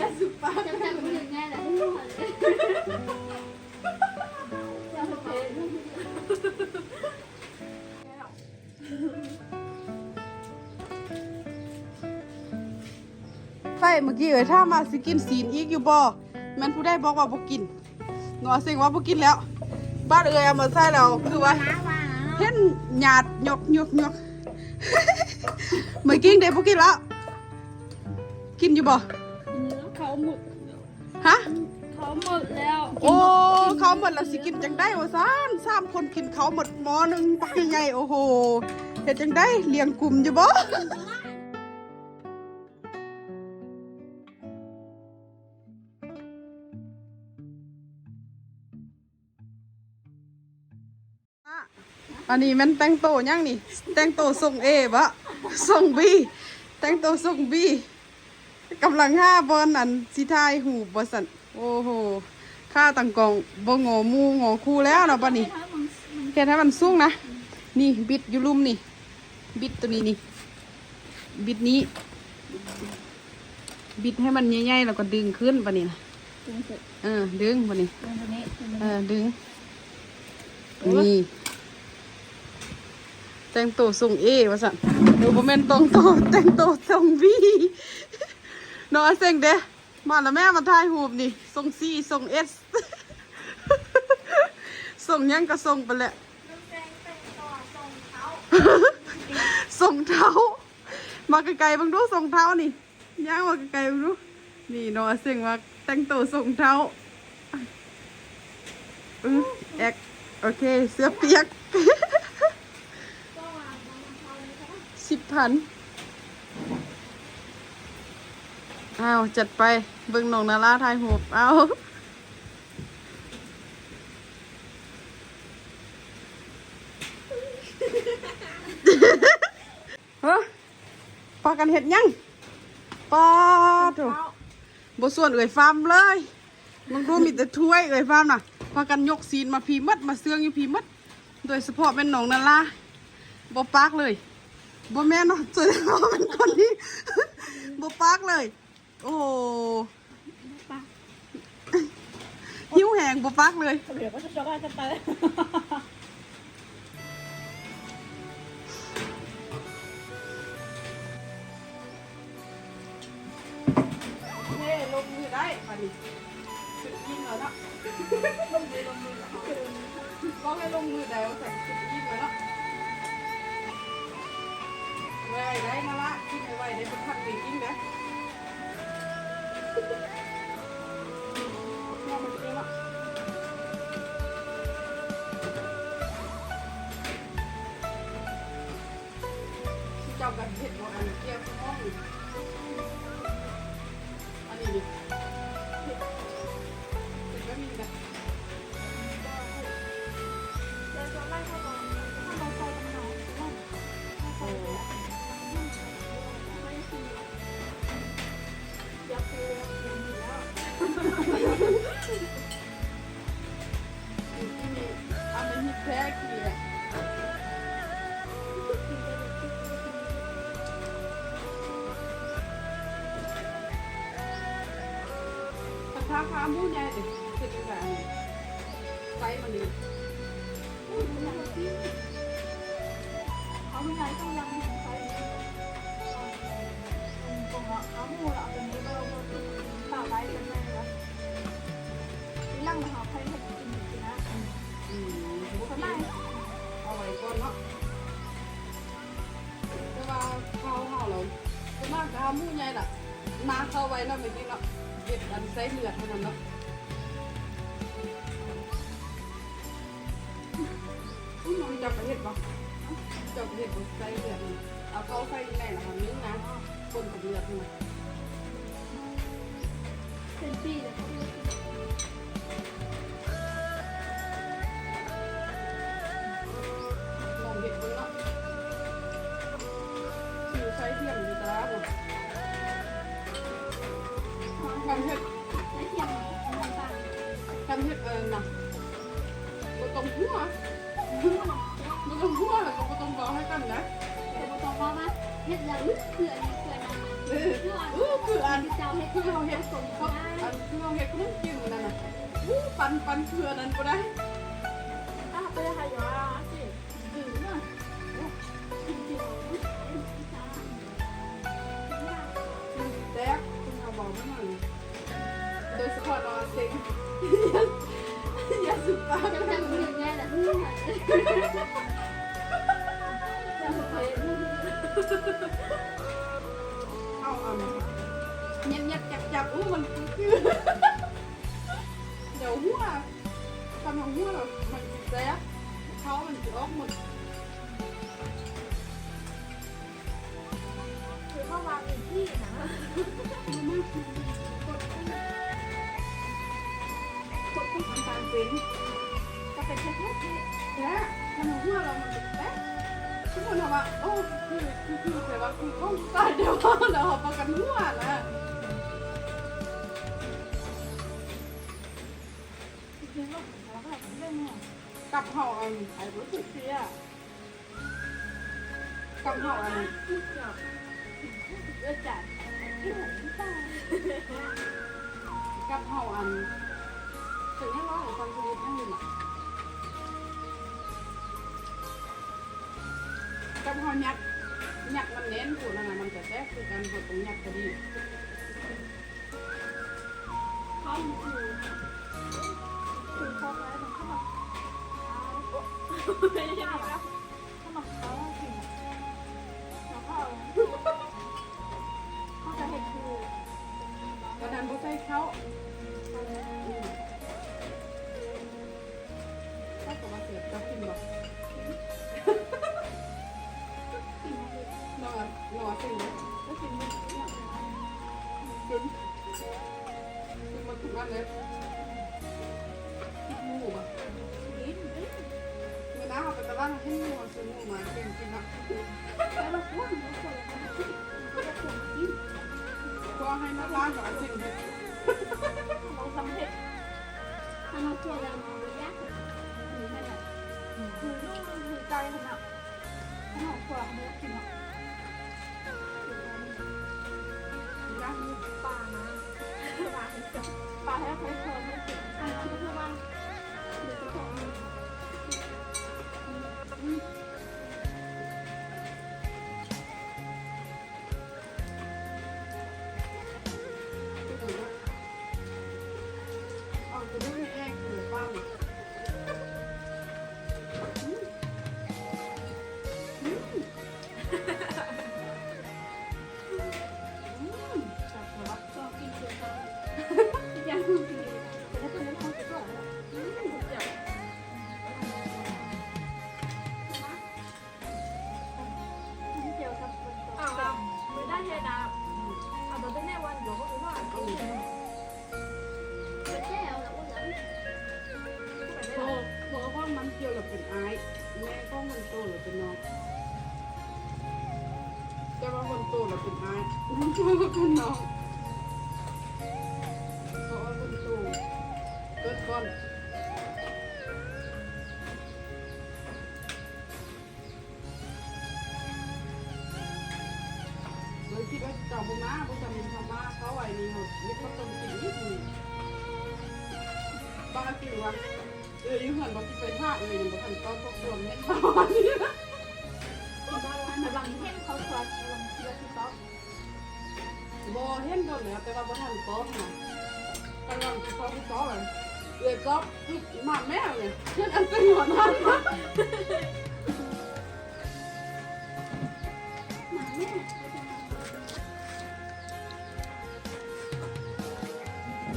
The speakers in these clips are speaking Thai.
ย่าสุปาจำจำไม่ถึงง่ายแต่ทุกคนเลยจำเป็นไฟเมื่อกี้เอ้ยถ้ามาสิกินศีลอีกอยู่บ่แมันผู้ได้บอกว่าบ่กินหนอเสียงว่าบ่กินแล้ว บ้านเอ้ยเอามาใส่แล้วคือว่า เห็นหยาดหยกหยกหยก เมื่อกี้ได้บ่กินแล้ว กินอยู่บ่ หมดฮะเขาหมดแล้วโอ้เขาหมดแล้วสิกินจังได้วะซ่านสามคนกินเขาหมดหม้อหนึงปักใหญ่ๆโอ้โหเฮ็ดจังได้เลี้ยงกลุ่มอยู่บ่อันนี้มันแต่งโตวยังนี่ แต่งโตวส่งเอวะส่งบีแต่งโตวส่งบี กำลังห้าบอลอันสิทายหูบสันโอ้โหค่าตังกองบ่งอหมูงอคู่แล้วเนาะปะนี่เฮ็ดให้มันสูงนะ นี่บิดอยู่ลุ่มนี่ บิดตัวนี้นี่ บิดนี้ บิดให้มันใหญ่ๆแล้วก็ดึงขึ้นปะนี่นะเออ ดึงปะนี่เออ ดึง นี่แต่งตัวทรงเอวะสันดี๋ยวผมเป็นตรงโตแต่งตัวทรงบี น้องอาเซงเด้มาแล้วแม่มาถ่ายรูปนี่ทรงซีทรงเอสทรงหยังก็ทรงไปแหละส่งเท้า มาไกลๆบังดูส่งเท้านี่ย่างมาไกลๆบังดูนี่น้องอาเซงมาแต่งตัวส่งเท้าอือแอกโอเค เสื้อเปียกสิบพัน อ้าวจัดไปเบิ่งน้องนาราทายหูบเอาเฮ้อปากันเห็ดยังปาโถบส่วนเอ่ยฟาร์มเลยมึงดูมีแต่ถ้วยเอ่ยฟาร์มน่ะพากันยกซีนมาพีมัดมาเสื่องอยู่พีมัด โดยเฉพาะเป็นหนองนาลาบปากเลยบแม่นเนาะสวนเราเป็นคนที่บ่ปากเลย โอ้โหหิวแหงบ่ปากเลยเดี๋ยวก็จะช็อกอะไรกันไปเฮ้ลงมือได้ป่ะนี่สุดยิ่งแล้วเนาะลงมือลงมือก็ให้ลงมือได้ว่าแต่สุดยิ่งแล้วเนาะไว้ได้มาละกินไว้ได้เป็นพันปีกินนะมองมันเองเนาะที่ เจ้ากันเห็ดว่าอันเกี่ยวกับห้อง กระทะขาหมูใหญ่ดิเสร็จแล้วไฟมันดี เขาไม่ใช่ต้องยังเห็นไฟตรงละเขาหมูละเป็นนี้ก็เราต่อไปเป็นไงวะที่ล่างมาหาใครให้กินกินนะ อืม เขาได้ เอาไว้ก่อนเนาะแต่ว่าข้าวห่อเราจะมากกาหมูใหญ่ล่ะมาเข้าไว้เนาะเมื่อกี้เนาะ เก็ดอันใส่เลือดเท่านั้นเนาะอุ้ยน้องจับกระเห็ดปะจับกระเห็ดปะใส่เลือดนี่เอาเข้าใส่แม่ละค่ะนึงนะคนกับเลือดนี่นเป็นปีเลย นะบ่ต้องหัวบ่ต้องหัวแล้วก็บ่ต้องบอกให้กันนะแต่พอตองว่าเฮ็ดแล้วเพื่อนเพื่อนนะเอออู้คืออันเจ้าให้คือเราเห็ดสมเขาอันคือเราเห็ดขนมจีนนั่นน่ะอู้ปันปันเคืออันนั้นก็ได้ ยบเงียบจับจับอู้มันคือเดี๋ยวหัวทำของหัวเรามันแจ๊กเขามันจะออกหมดคือเข้ามามีที่นะกดต้องทำการเป็นก็เป็นแค่ที่แจ๊กทำของหัวเรามันจะแจ๊กทุกคนถามว่าโอ้คือคือคือแต่ว่าคือต้องตายเดี๋ยวเดี๋ยวประกันหัวนะ กับห่าอันไอ้รู้สึกเสียกับเห่าอันเลือดจัดที่ไหนที่ตากับเห่าอันถึงยังร้อยฟังชีวิตนั่งอยู่น่ะกับห่ายักษ์ยักษ์มันเน้นกูนั่นน่ะมันจะแทรกคือการหดตรงยักษ์พอดีขาคือคือ ก็เขาจะเห็นคือกระดานบุใส่เขาอืมถ้าเกิดว่าเสียบจะกินบ่นอนนอนสิ่งนี้ก็ถึงเนี่ยกินกินมาทุกอันเลยหมูบ่กินเมื่อน้าเอาไปตลาดให้หมูซื้อหมูมาเก่งกินอะแล้วเราควรเราควรเราควรกินก็ให้มาล้างกับสิ่งที่เราทำเห็ดทำมาเพื่อเรายากหรือไม่เนี่ยคือคือใจขนาดขนาดกว่าเนื้อกินอะยากอยู่ปลานะปลาปลาแท้ใช้เธอไม่กินอัน เป็นไอ้น้องโตก็เป็นน้องเพราะว่าคนโตเกิดก่อนเลยคิดว่าเจ้าบุมาบุจำเป็นธรรมะเขาไว้นี่เขาเรียกเขาต้มกินนิดหนึงบางทีว่าเออยิ่งเหมือนบอกที่ไปท่าเออยังบอกทันต้อนพวกรวมเนี่ยเขาอันนี้นะระวังเห็นเขาควัดรวังเชื้อที่เขาโบ่เห็นก่อนเลยแต่ว่าบ่ทันต้อนนะกำลังที่เขาที่เขาเลยเออก็มาแม่เลยเช่นอันเป็นหัวนั้นนะ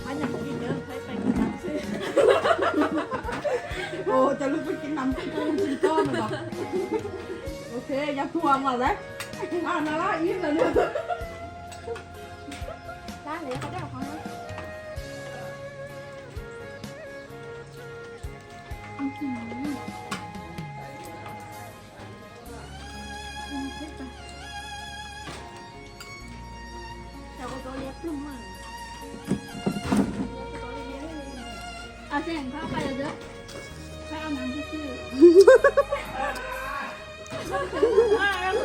อันอยางกินเยอะใช้ไปกินน้ำซื้อโอ้จะลุกไปกินน้ำกินต้มกินต้มมันหรอโอเคอย่าทวงมาเลยอ่านารอีกแล้วเนี่ย เราก็ตัวเล็กขึ้นมาเอาเสียงเข้าไปแล้วเด้อไปเอาน้ำที่ชื่ออ่าเร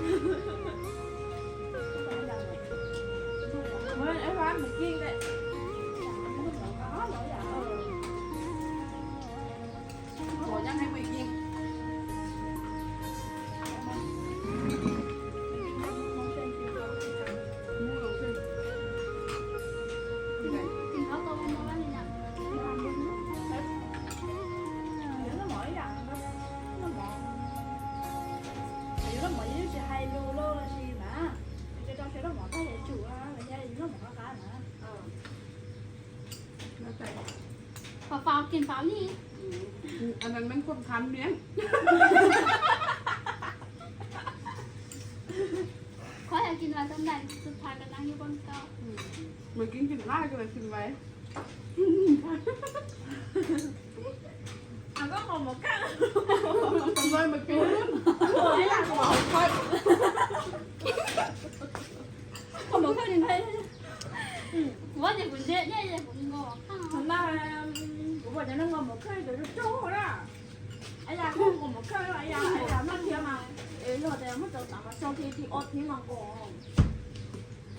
เหมือนพันยาอไปยานี่นอกเป็นอยากอะไรเฮ้ยไอ้ร้านเหมือนกิ้งเลย นฟ้านี่อืมอันนั้นมันคนคันเนี้ยเขาอยากกินอะไรต้มแดงสุดท้ายก็นั่งอยู่บนเก้าเมื่อกี้กินไล่ก็เลยกินไว้ก็ขอหมกกันทำไมเมื่อกี้ไม่อยากบอกผมบอกแค่นี้ไปว่าจะคุณเจ๊เนี่ยจะคุณงอข้าวทำได้ผมบอกจะนั่งงอหมกเคยเดี๋ยวจะโจ้ละไอ้ยา ก็งอหมกเคยไอ้ยาไอ้ยานั่งเที่ยวมาเออเราแต่ไม่จะสามารถโชว์ที่ที่อดที่มังกร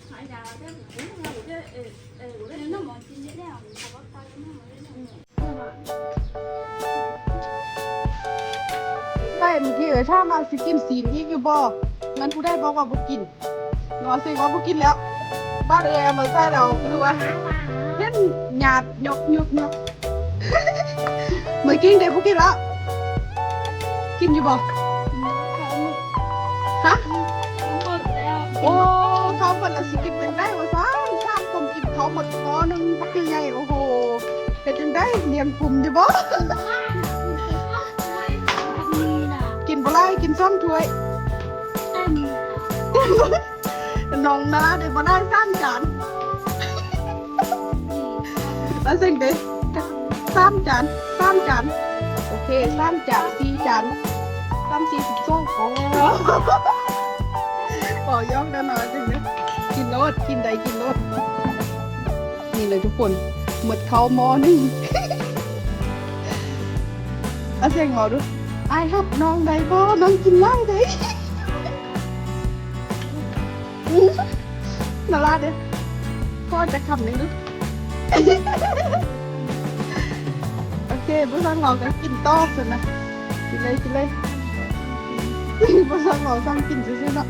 ไอ้ยาเจ้าหนูเนี่ย我这เออเออ我这 เดี๋ยวน้องบอกกินเยอะแล้วผมบอกตายแล้วน้องบอกเลย ได้เมื่อกี้เออถ้ามาสิกินซีนอีกอยู่บ่มันผู้ได้บอกว่าบ่กินนอนสิว่าบ่กินแล้ว บ้านเออมาใส่เราคือว่าเห็นหยาดยกยกยก เมื่อกี้ได้บ่กินแล้วกินอยู่บ่ฮะหมดแล้วโอ้เขาเปิดละสิกินเป็นได้ว่าซ่านสร้างผมกินเขาหมดพอหนึงปักใหญ่โอ้โหเป็นจังได้เลี้ยงกลุ่มอยู่บ่นี่นะกินบ่ไล่กินซ่อมถ้วยเต็มน้องนาเดี๋ยวบ่ได้สามจานแล้วสิ่งเด็ สามจานสามจานโอเคสามจานสี่จานสามสี่สิบสองโอ้ขอยอกได้หน่อยจริงนะกินรสกินใดกินรสนี่เลยทุกคนหมดเขามอหนึ่งอาเสียงหมอดูไอ้ครับน้องใดบ่น้องกินไล่ใดนารักเด้พ่อจะคำหนึ่งดู เคผู้สร้างเราก็กินต้อสินะกินเลยกินเลยผู้สร้างเราสร้างกินซื่อๆเนาะ